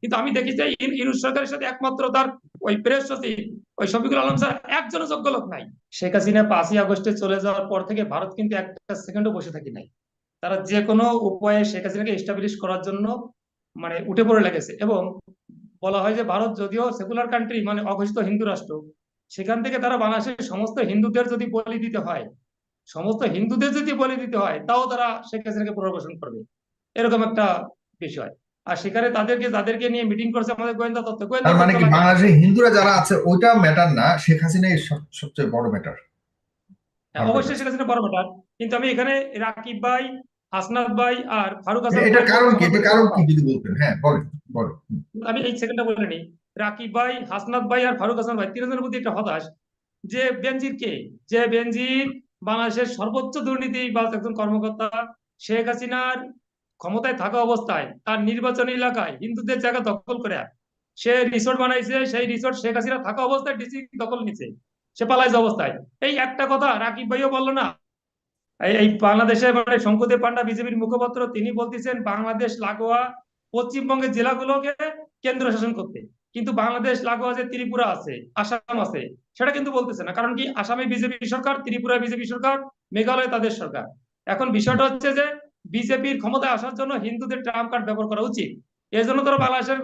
কিন্তু আমি দেখি যে ইন- সরকারের সাথে একমাত্র তার ওই প্রেস সচিব, ওই শফিকুল আলম স্যার একজনও যোগ্য লোক নাই। শেখ হাসিনা পাঁচই আগস্টে চলে যাওয়ার পর থেকে ভারত কিন্তু একটা সেকেন্ডও বসে থাকি নাই। তারা যে কোনো উপায়ে শেখ হাসিনাকে এস্টাবলিশ করার জন্য মানে উঠে পড়ে লেগেছে এবং বলা হয় যে ভারত যদিও সেকুলার কান্ট্রি মানে অঘোষিত হিন্দু রাষ্ট্র, সেখান থেকে তারা বাংলাদেশের সমস্ত হিন্দুদের যদি বলি দিতে হয়, সমস্ত হিন্দুদের যদি বলি দিতে হয়, তাও তারা শেখ হাসিনাকে পুনর্বাসন করবে। এরকম একটা বিষয়। আর সেখানে তাদেরকে যাদেরকে নিয়ে মিটিং করছে আমাদের গোয়েন্দা তত্ত্ব গোয়েন্দা মানে কি বাংলাদেশের হিন্দুরা যারা আছে ওইটা ম্যাটার না। শেখ সবচেয়ে বড় ম্যাটার অবশ্যই শেখ হাসিনা বড় ম্যাটার কিন্তু আমি এখানে রাকিব ভাই হাসনাত ভাই আর ফারুক হাসান ভাই- কারণ কি? এটার কারণ কি যদি বলতেন? হ্যাঁ বলেন বলেন। আমি এই সেকেন্ডটা বলে নিই। রাকিব ভাই হাসনাত ভাই আর ফারুক হাসান ভাই তিনজনের প্রতি একটা হতাশ। যে বেনজির কে? যে বেনজির বাংলাদেশের সর্বোচ্চ দুর্নীতি বা একজন কর্মকর্তা শেখ হাসিনার ক্ষমতায় থাকা অবস্থায় তার নির্বাচনী এলাকায় হিন্দুদের জায়গা দখল করে সে রিসোর্ট বানাইছে, সেই রিসোর্ট শেখ হাসিনা থাকা অবস্থায় ডিসি দখল নিছে। সে পালাইছে অবস্থায়। এই একটা কথা রাকিব ভাইও বলল না? এই বাংলাদেশের মানে শঙ্কুদেব পান্ডা বিজেপির মুখপাত্র, তিনি বলতেছেন বাংলাদেশ, লাগোয়া, পশ্চিমবঙ্গের জেলাগুলোকে কেন্দ্র শাসন করতে। কিন্তু বাংলাদেশ, লাগোয়া যে ত্রিপুরা আছে, আসাম আছে, সেটা কিন্তু বলতেছে না। কারণ কি, আসামে বিজেপি সরকার ত্রিপুরা বিজেপি সরকার, মেঘালয় তাদের সরকার। এখন বিষয়টা হচ্ছে যে বিজেপির ক্ষমতায় আসার জন্য হিন্দুদের ট্রাম কার্ড ব্যবহার করা উচিত। এই জন্য তারা বাংলাদেশের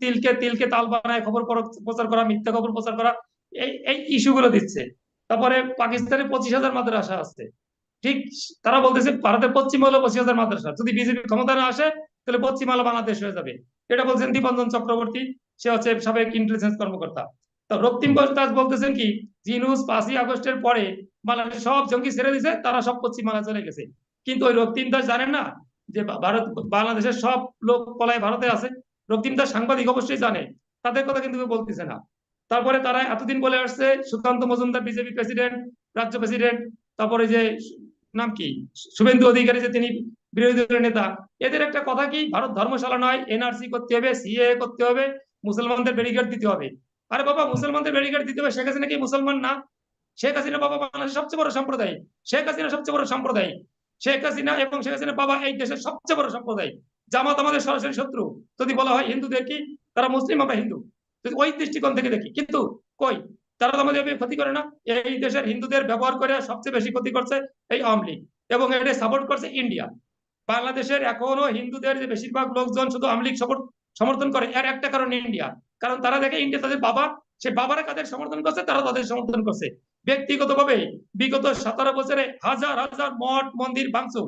তিলকে তিলকে তাল বানায় খবর প্রচার করা মিথ্যা খবর প্রচার করা, এই এই ইস্যুগুলো দিচ্ছে। তারপরে পাকিস্তানে পঁচিশ হাজার মাদ্রাসা আছে। ঠিক তারা বলতেছে ভারতের পশ্চিম হলো পঁচিশ হাজার মাদ্রাসা। যদি বিজেপি ক্ষমতা না আসে, তাহলে পশ্চিম হলো বাংলাদেশ হয়ে যাবে। এটা বলছেন দীপঞ্জন চক্রবর্তী। সে হচ্ছে সাবেক ইন্টেলিজেন্স কর্মকর্তা। তো রক্তিম দাস বলতেছেন কি, জিনুস পাঁচই আগস্টের পরে বাংলাদেশ সব জঙ্গি ছেড়ে দিছে তারা সব পশ্চিম বাংলা চলে গেছে। কিন্তু ওই রক্তিম দাস জানেন না? যে ভারত, বাংলাদেশের সব লোক পলায় ভারতে আছে। রক্তিম দাস সাংবাদিক অবশ্যই জানে। তাদের কথা কিন্তু বলতেছে না। তারপরে তারা এতদিন বলে আসছে, সুকান্ত মজুমদার, বিজেপি প্রেসিডেন্ট, রাজ্য প্রেসিডেন্ট, তারপরে যে নাম কি? শুভেন্দু অধিকারী যে তিনি বিরোধী দলের নেতা। এদের একটা কথা কি? ভারত ধর্মশালা নয়, এনআরসি করতে হবে, সিএ করতে হবে, মুসলমানদের ব্যারিকেড দিতে হবে। আরে বাবা, মুসলমানদের ব্যারিকেড দিতে হবে? শেখ হাসিনা কি মুসলমান না? শেখ হাসিনা বাবা বাংলাদেশের সবচেয়ে বড় সম্প্রদায়। শেখ হাসিনা সবচেয়ে বড় সম্প্রদায়। শেখ হাসিনা এবং শেখ হাসিনা বাবা এই দেশের সবচেয়ে বড় সম্প্রদায়। জামাত আমাদের সরাসরি শত্রু। যদি বলা হয় হিন্দুদের কি? তারা মুসলিম, আমরা হিন্দু। ওই দৃষ্টিকোণ থেকে দেখি, কিন্তু কই? তারা তো আমাদের ক্ষতি করে না। এই দেশের হিন্দুদের ব্যবহার করে সবচেয়ে বেশি ক্ষতি করছে এই আওয়ামী লীগ। এবং এটা সাপোর্ট করছে ইন্ডিয়া। বাংলাদেশের এখনও হিন্দুদের যে বেশিরভাগ লোকজন শুধু আওয়ামী লীগ support- সমর্থন করে। এর একটা কারণ ইন্ডিয়া। কারণ তারা দেখে ইন্ডিয়া তাদের বাবা সে বাবারা কাদের সমর্থন করছে? তারা তাদের সমর্থন করছে। ব্যক্তিগতভাবে বিগত সতেরো বছরে হাজার হাজার মঠ, মন্দির ভাঙচুর।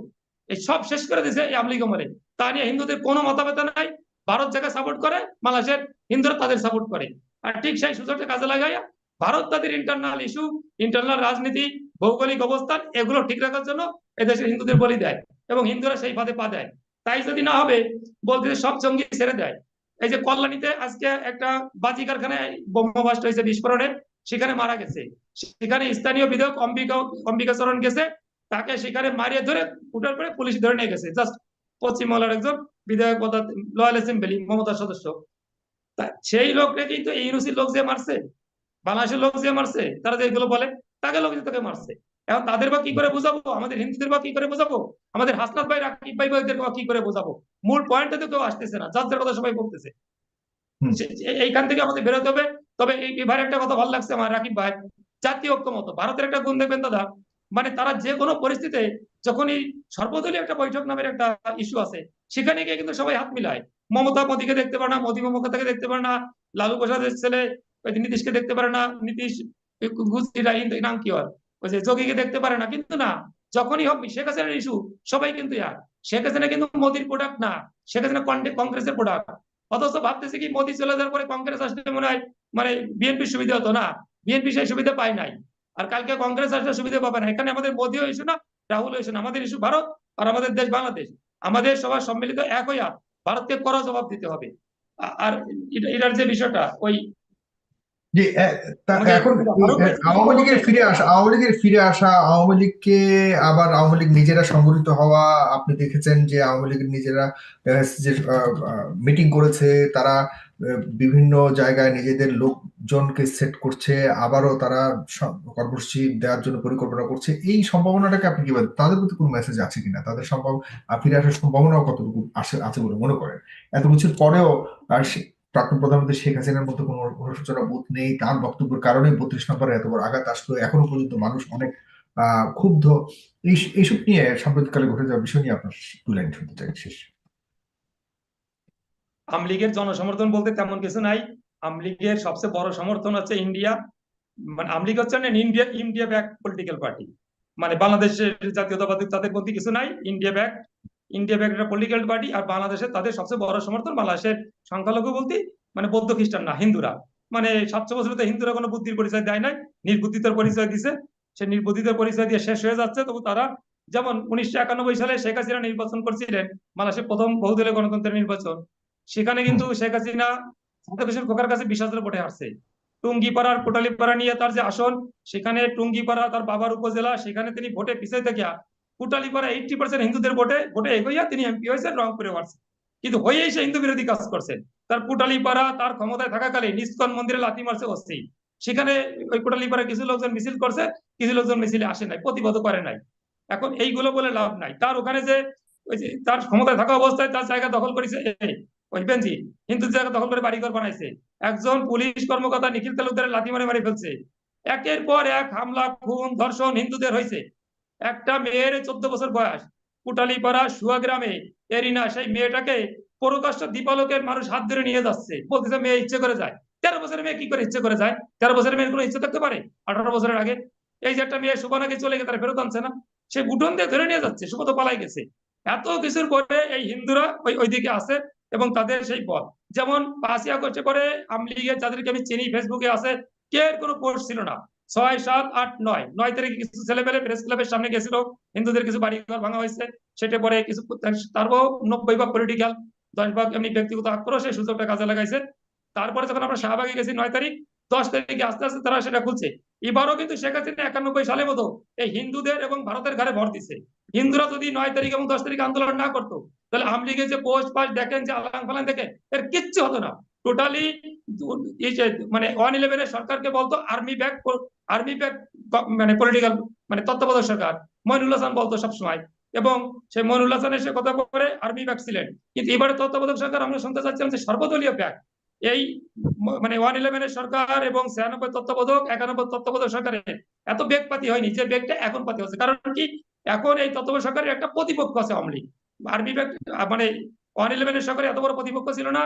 এই সব শেষ করে দিয়েছে এই আওয়ামী লীগ আমলে। তা নিয়ে হিন্দুদের কোনো মতামত নাই। ভারত যাকে সাপোর্ট করে বাংলাদেশের হিন্দুরা তাদের সাপোর্ট করে। আর ঠিক সেই সুযোগটা কাজে লাগাইয়া ভারত তাদের ইন্টারনাল ইস্যু ইন্টারনাল রাজনীতি, ভৌগোলিক অবস্থান, এগুলো ঠিক রাখার জন্য এদেশের হিন্দুদের বলি দেয় এবং হিন্দুরা সেই ফাঁদে পা দেয়। তাই যদি না হবে, বলতে সব জঙ্গি ছেড়ে দেয়। এই যে কল্যাণীতে আজকে একটা বাজি কারখানায় বোমাবাস্ট হয়েছে বিস্ফোরণে। সেখানে মারা গেছে। সেখানে স্থানীয় বিধায়ক অম্বিকা অম্বিকাচরণ গেছে। তাকে সেখানে মারিয়ে ধরে উঠার পরে পুলিশ ধরে নিয়ে গেছে। জাস্ট পশ্চিমবাংলার একজন বিধায়ক লয়াল অ্যাসেম্বলি মমতার সদস্য। সেই লোককে কিন্তু এই ইউনিভার্সিটির লোক যে মারছে বাংলাদেশের লোক যে মারছে তারা যেগুলো বলে তাকে লোক যে তাকে মারছে। এখন তাদের বা কি করে বোঝাবো? আমাদের হিন্দুদের বা কি করে বোঝাবো? আমাদের হাসনাত ভাই রাকিব ভাই ভাইদের বা কি করে বোঝাবো? মূল পয়েন্টে তো কেউ আসতেছে না। যার কথা সবাই বলতেছে। এইখান থেকে আমাদের বেরোতে হবে। তবে এবার একটা কথা ভালো লাগছে আমার রাকিব ভাই। জাতীয় ঐক্যমত, ভারতের একটা গুণ দেখবেন দাদা। মানে তারা যে কোনো পরিস্থিতিতে যখনই সর্বদলীয় একটা বৈঠক নামের একটা ইস্যু আছে সেখানে গিয়ে কিন্তু সবাই হাত মিলায়। মমতা মোদীকে দেখতে পারে না, মোদী মমতাকে দেখতে পারে না, লালু প্রসাদের ছেলে নীতিশকে দেখতে পারে না, নীতিশ নাম কি হয় ওই যে যোগীকে দেখতে পারে না। কিন্তু না, যখনই হোক শেখ হাসিনার ইস্যু সবাই কিন্তু ইয়ার। শেখ হাসিনা কিন্তু মোদির প্রোডাক্ট না। শেখ হাসিনা কংগ্রেসের প্রোডাক্ট অথচ ভাবতেছে কি, মোদী চলে যাওয়ার পরে কংগ্রেস আসলে মনে হয় মানে বিএনপি সুবিধা হতো না। বিএনপি সেই সুবিধা পায় নাই। আর কালকে কংগ্রেস আসলে সুবিধা পাবে না। এখানে আমাদের মোদিও ইস্যু না রাহুল ইস্যু না। আমাদের ইস্যু ভারত আর আমাদের দেশ বাংলাদেশ। আমাদের সবার সম্মিলিত এক হইয়া ভারতকে কড়া জবাব দিতে হবে। আর এটার যে বিষয়টা, ওই যে এখন আওয়ামী লীগের ফিরে আসা আওয়ামী লীগের ফিরে আসা আওয়ামী লীগকে আবার আওয়ামী লীগ নিজেরা সংগঠিত হওয়া আপনি দেখেছেন যে আওয়ামী লীগের নিজেরা যে মিটিং করেছে তারা বিভিন্ন জায়গায় নিজেদের লোকজনকে সেট করছে আবারও তারা কর্মসূচি দেওয়ার জন্য পরিকল্পনা করছে। এই সম্ভাবনাটাকে আপনি কি বলেন? তাদের প্রতি কোনো মেসেজ আছে কিনা? তাদের সম্ভব ফিরে আসার সম্ভাবনাও কতটুকু আসে আছে বলে মনে করেন? এত কিছুর পরেও প্রাক্তন প্রধানমন্ত্রী শেখ হাসিনার মতো কোনো অনুশোচনা বোধ নেই। তার বক্তব্যের কারণে বত্রিশ নম্বরে এত বড় আঘাত আসলো। এখনও পর্যন্ত মানুষ অনেক আহ ক্ষুব্ধ। এইসব নিয়ে সাম্প্রতিককালে ঘটে যাওয়া বিষয় নিয়ে আপনার দু লাইন শুনতে চাই শেষ। আমলিগের জনসমর্থন বলতে তেমন কিছু নাই। আমলিগের সবচেয়ে বড় সমর্থন হচ্ছে ইন্ডিয়া। মানে আমলিগ হচ্ছে India India back political party. মানে বাংলাদেশের জাতীয়তাবাদী তাদের প্রতি কিছু নাই, ইন্ডিয়া ব্যাক। ইন্ডিয়া ব্যাক একটা পলিটিক্যাল পার্টি আর বাংলাদেশের তাদের সবচেয়ে বড় সমর্থন বাংলাদেশের সংখ্যালঘু বলতে মানে বৌদ্ধ খ্রিস্টান না, হিন্দুরা। মানে সাতশো বছরে তো হিন্দুরা কোনো বুদ্ধির পরিচয় দেয় নাই, নির্বুদ্ধিতার পরিচয় দিছে। সে নির্বুদ্ধিতার পরিচয় দিয়ে শেষ হয়ে যাচ্ছে। তবু তারা যেমন উনিশশো একানব্বই সালে শেখ হাসিনা নির্বাচন করছিলেন, বাংলাদেশের প্রথম বহুদলীয় গণতন্ত্রের নির্বাচন, সেখানে কিন্তু শেখ হাসিনা সাদেক হোসেন খোকার কাছে বিশ হাজার ভোটে হারছে। টুঙ্গিপাড়ার কোটালিপাড়া নিয়ে তার যে আসন, সেখানে টুঙ্গিপাড়া তার বাবার উপজেলা, সেখানে তিনি ভোটে পিছিয়ে থেকে কোটালীপাড়া এইটটি পার্সেন্ট হিন্দুদের ভোটে ভোটে এগোইয়া তিনি এমপি হয়েছেন, রংপুরে পারছেন কিন্তু হয়েই সে হিন্দু বিরোধী কাজ করছেন। তার কোটালীপাড়া তার ক্ষমতায় থাকাকালে নিষ্কন মন্দিরে লাথি মারছে অস্থি সেখানে ওই কোটালীপাড়া কিছু লোকজন মিছিল করছে, কিছু লোকজন মিছিলে আসে নাই, প্রতিবাদ করে নাই। এখন এইগুলো বলে লাভ নাই। তার ওখানে যে ওই যে তার ক্ষমতায় থাকা অবস্থায় তার জায়গা দখল করেছে ওই বেঞ্জি হিন্দু জায়গা দখল করে বাড়িঘর বানাইছে। একজন পুলিশ কর্মকর্তা নিখিল তালুকদারের লাথি মারে মারি ফেলছে। একের পর এক হামলা, খুন, ধর্ষণ হিন্দুদের হয়েছে একটা মেয়ের চোদ্দ বছর বয়স। কুটালীপাড়া সুয়া গ্রামে এরিনা সেই মেয়েটাকে পরকাষ্ট দীপালোকের মানুষ হাত ধরে নিয়ে যাচ্ছে। বলতেছে, মেয়ে, ইচ্ছে করে যায়। তেরো বছরের মেয়ে কি করে ইচ্ছে করে যায়? তেরো বছরের মেয়ের কোনো ইচ্ছে থাকতে পারে? আঠারো বছরের আগে। এই যে একটা মেয়ে সুবানাকে চলে গেছে, তারা ফেরত আনছে না। সে গুটন দিয়ে ধরে নিয়ে যাচ্ছে সুব্রত পালাই গেছে। এত কিছুর পরে এই হিন্দুরা ওই, ওইদিকে আছে এবং তাদের সেই পথ যেমন পাঁচই আগস্টে পরে আমলিগের যাদেরকে আমি চিনি, ফেসবুকে আছে কে কোনো পোস্ট ছিল না। ছয় সাত আট নয়। নয় তারিখে কিছু ছেলে পেলে প্রেস ক্লাবের সামনে গেছিল, হিন্দুদের কিছু বাড়ি ঘর ভাঙা হয়েছে, সেটা পরে কিছু তারপর নব্বই ভাগ পলিটিক্যাল দশ ভাগ এমনি ব্যক্তিগত আক্রোশ, এই সুযোগটা কাজে লাগাইছে। তারপরে যখন আমরা শাহবাগে গেছি নয় তারিখ, দশ তারিখে আস্তে আস্তে তারা সেটা খুলছে। এবারও কিন্তু শেখ হাসিনা একানব্বই সালের মতো এই হিন্দুদের এবং ভারতের ঘরে ভর দিছে। হিন্দুরা যদি নয় তারিখ এবং দশ তারিখ আন্দোলন না করতো, তাহলে আমলিগের যে পোস্ট, পাস, দেখেন যে আলাং ফালাং দেখেন, এর কিচ্ছু হতো না। টোটালি মানে ওয়ান ইলেভেনের সরকারকে বলতো আর্মি ব্যাক আর্মি ব্যাক মানে পলিটিক্যাল মানে তত্ত্বাবধায়ক সরকার। মইনুল হাসান বলতো সবসময়। এবং সেই মইনুল হাসান এসে কথা করে আর্মি ব্যাক ছিলেন। কিন্তু এবারে তত্ত্বাবধায়ক সরকার, আমরা শুনতে চাচ্ছিলাম যে সর্বদলীয় ব্যাক এই মানে ওয়ান ইলেভেনের সরকার এবং ছিয়ানব্বই তত্ত্বাবধায়ক, একানব্বই তত্ত্বাবধায়ক সরকারের এত বেগ পাতি হয়নি যে বেগটা এখন পাতি হচ্ছে কারণ কি, এখন এই তত্ত্বাবধায়ক সরকারের একটা প্রতিপক্ষ আছে আওয়ামী লীগ। আর্মি ব্যাক মানে ওয়ান ইলেভেনের সরকারে এত বড় প্রতিপক্ষ ছিল না।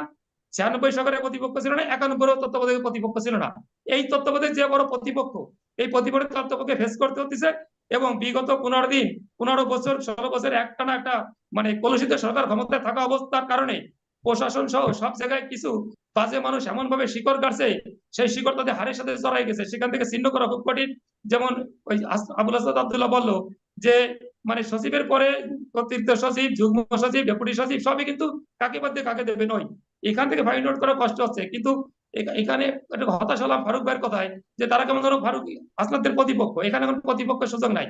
ছিয়ানব্বই সরকারের প্রতিপক্ষ ছিল না একানব্বই তত্ত্বাবধায়ক প্রতিপক্ষ ছিল না। এই তত্ত্বাবধায়ক যে বড় প্রতিপক্ষ, এই প্রতিপক্ষ তত্ত্বপক্ষে ফেস করতে হতেছে এবং বিগত পনেরো দিন, পনেরো বছর, ষোলো বছর একটা না একটা মানে কলুষিত সরকার ক্ষমতায় থাকা অবস্থার কারণে প্রশাসন সহ সব জায়গায় কিছু বাজে মানুষ এমন ভাবে শিকড় কাটছে, সেই শিকড় তাদের হারের সাথে জড়াই গেছে। সেখান থেকে ছিন্ন করা খুব কঠিন। যেমন ওই আবুল আসাদ আব্দুল্লাহ বলল যে মানে সচিবের পরে অতিরিক্ত সচিব, যুগ্ম সচিব, ডেপুটি সচিব, সবই কিন্তু কাকে বাদ দিয়ে কাকে দেবে নয়। এখান থেকে ফাইন্ড আউট করা কষ্ট হচ্ছে। কিন্তু এখানে একটা হতাশ হলাম ফারুক ভাইয়ের কথায় যে তারা কেমন ধরো ফারুক আসনাদের প্রতিপক্ষ, এখানে এখন প্রতিপক্ষের সুযোগ নাই।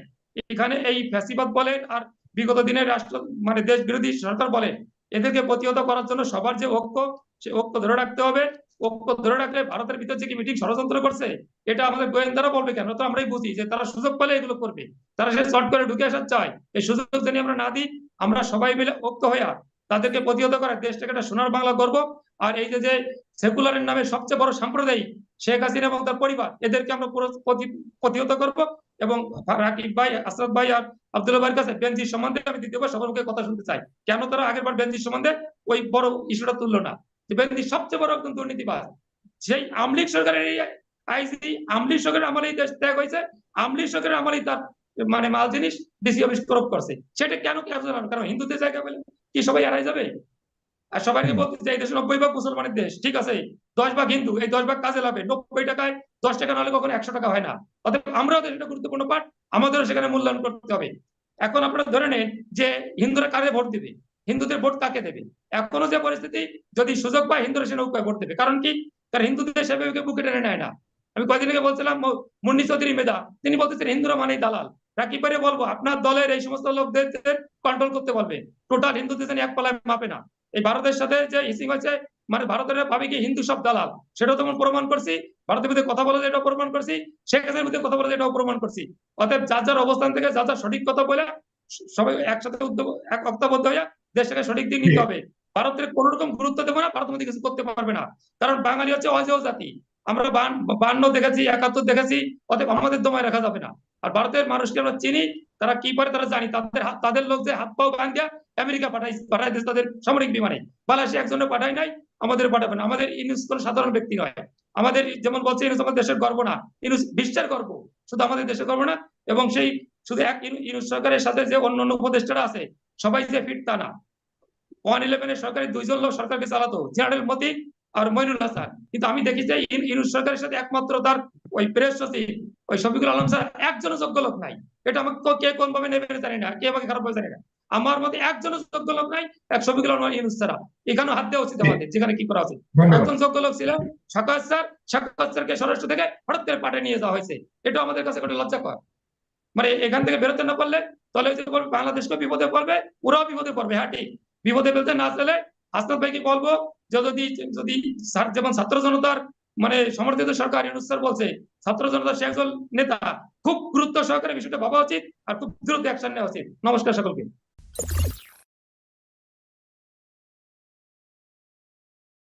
এখানে এই ফ্যাসিবাদ বলেন আর বিগত দিনের রাষ্ট্র মানে দেশ বিরোধী সরকার বলেন, এদেরকে প্রতিহত করার জন্য সবার যে ঐক্য, সে ঐক্য ধরে রাখতে হবে। ঐক্য ধরে রাখলে ভারতের ভিতর যে কি মিটিং ষড়যন্ত্র করছে, এটা আমাদের গোয়েন্দারা বলবে কেন? তো আমরাই বুঝি যে তারা সুযোগ পেলে এগুলো করবে। তারা সে শর্ট করে ঢুকে আসার চায়। এই সুযোগ যদি আমরা না দিই, আমরা সবাই মিলে ঐক্য হইয়া তাদেরকে প্রতিহত করে, দেশটাকে একটা সোনার বাংলা করব আর এই যে সেকুলারের নামে সবচেয়ে বড় সাম্প্রদায়িক শেখ হাসিনা এবং তার পরিবার, এদেরকে আমরা পুরো প্রতিহত করব এবং রাকিব ভাই আসাদ ভাই আর আব্দুল্লাহ ভাইয়ের কাছে বেঞ্জির সম্বন্ধে আমি দ্বিতীয়বার সবার মুখে কথা শুনতে চাই। কেন তারা আগের বার বেঞ্জির সম্বন্ধে ওই বড় ইস্যুটা তুললো না? বেঞ্জির সবচেয়ে বড় একজন দুর্নীতিবাজ। সেই আমলিক সরকারের এই আইসি, আমলিক সরকারের আমলেই দেশ ত্যাগ হয়েছে, আমলিক সরকারের আমলেই তার মানে মাল জিনিস ডিসি অফিস করছে। সেটা কেন কি আসলে কারণ হিন্দুদের জায়গা পেলে কি সবাই এড়াই যাবে? আর সবাইকে বলতে চাই দেশে নব্বই ভাগ মুসলমানের দেশ ঠিক আছে? দশ ভাগ হিন্দু এই দশ ভাগ কাজে লাভে। নব্বই টাকায় দশ টাকা নাহলে কখনো একশো টাকা হয় না। অতএব আমরাও এটা গুরুত্বপূর্ণ পাঠ আমাদেরও সেখানে মূল্যায়ন করতে হবে। এখন আপনারা ধরে নেন যে হিন্দুরা কারে ভোট দিবে? হিন্দুদের ভোট কাকে দেবে? এখনও যে পরিস্থিতি যদি সুযোগ পায় হিন্দুরা সে নৌকায় ভোট দেবে। কারণ কি? কারণ হিন্দুদের সেভাবে বুকে টেনে নেয় না। আমি কয়দিন আগে বলছিলাম মুন্নি চৌধুরী মেধা তিনি বলতেছেন হিন্দুরা মানেই দালাল। রাখি পারে বলব? আপনার দলের এই সমস্ত লোকদের কন্ট্রোল করতে বলবে। টোটাল হিন্দুদের এক পালায় মাপে না। এই ভারতের সাথে যে ইসিং হয়েছে মানে ভারতের ভাবে কি হিন্দু সব দালাল? সেটাও তেমন প্রমাণ করছি। ভারতের মধ্যে কথা বলে এটাও প্রমাণ করছি। শেখ হাসিনার মধ্যে কথা বলে এটাও প্রমাণ করছি। অতএব যার যার অবস্থান থেকে, যার যার সঠিক কথা বলে, সবাই একসাথে উদ্যোগ এক অক্তাবদ্ধ হয়ে দেশটাকে সঠিক দিক নিতে হবে। ভারতের কোন রকম গুরুত্ব দেবো না, ভারত আমাদের কিছু করতে পারবে না। কারণ বাঙালি হচ্ছে অজেয় জাতি। আমরা বান- বান্ন দেখেছি, একাত্তর দেখেছি, অতএব আমাদের দমায় রাখা যাবে না। আর ভারতের মানুষকে আমরা চিনি, তারা কি পারে তারা জানি। তাদের তাদের লোক যে হাত পাও বান্ধিয়া আমেরিকা পাঠাই পাঠাই দিয়েছে তাদের সামরিক বিমানে। বাংলাদেশে একজনে পাঠায় নাই আমাদের পাঠাবে না। আমাদের ইনুস কোন সাধারণ ব্যক্তি নয়। আমাদের যেমন বলছে ইনুস আমাদের দেশের গর্ব না। ইনুস বিশ্বের গর্ব। শুধু আমাদের দেশের গর্ব না, এবং সেই শুধু এক ইনুস সরকারের সাথে যে অন্য অন্য উপদেষ্টারা আছে, সবাই যে ফিট তা না। ওয়ান ইলেভেনের সরকারি দুইজন লোক সরকারকে চালাতো, জেনারেল মতি আর মইনুল হাসান। কিন্তু আমি দেখি যে ইন- ইনুস সরকারের সাথে একমাত্র তার ওই প্রেস সচিব ওই শফিকুল আলম স্যার একজনও যোগ্য লোক নাই। এটা আমাকে কে কোন ভাবে নেবে জানি না কে আমাকে খারাপ জানি না। আমার মতে একজনও যোগ্য লোক নাই এক শফিকুল আলম ইনুস ছাড়া এখানেও হাত দেওয়া উচিত আমাদের যেখানে কি করা উচিত। একজন যোগ্য লোক ছিল সাকাত স্যার সাকাত স্যারকে স্বরাষ্ট্র থেকে হঠাৎ করে পাঠিয়ে নিয়ে যাওয়া হয়েছে। এটা আমাদের কাছে একটা লজ্জাকর। মানে এখান থেকে বেরোতে না পারলে তাহলে বাংলাদেশকে বিপদে পড়বে ওরাও বিপদে পড়বে হ্যাঁ ঠিক। বিপদে ফেলতে না চলে হাসনাত ভাইকে বলব যে যদি যদি স্যার- যেমন ছাত্র জনতার মানে সমর্থিত সরকার ইউনুস স্যার বলছে, ছাত্র জনতা সে একজন নেতা, খুব গুরুত্ব সহকারে বিষয়টা ভাবা উচিত আর খুব দ্রুত অ্যাকশন নেওয়া উচিত। নমস্কার সকলকে।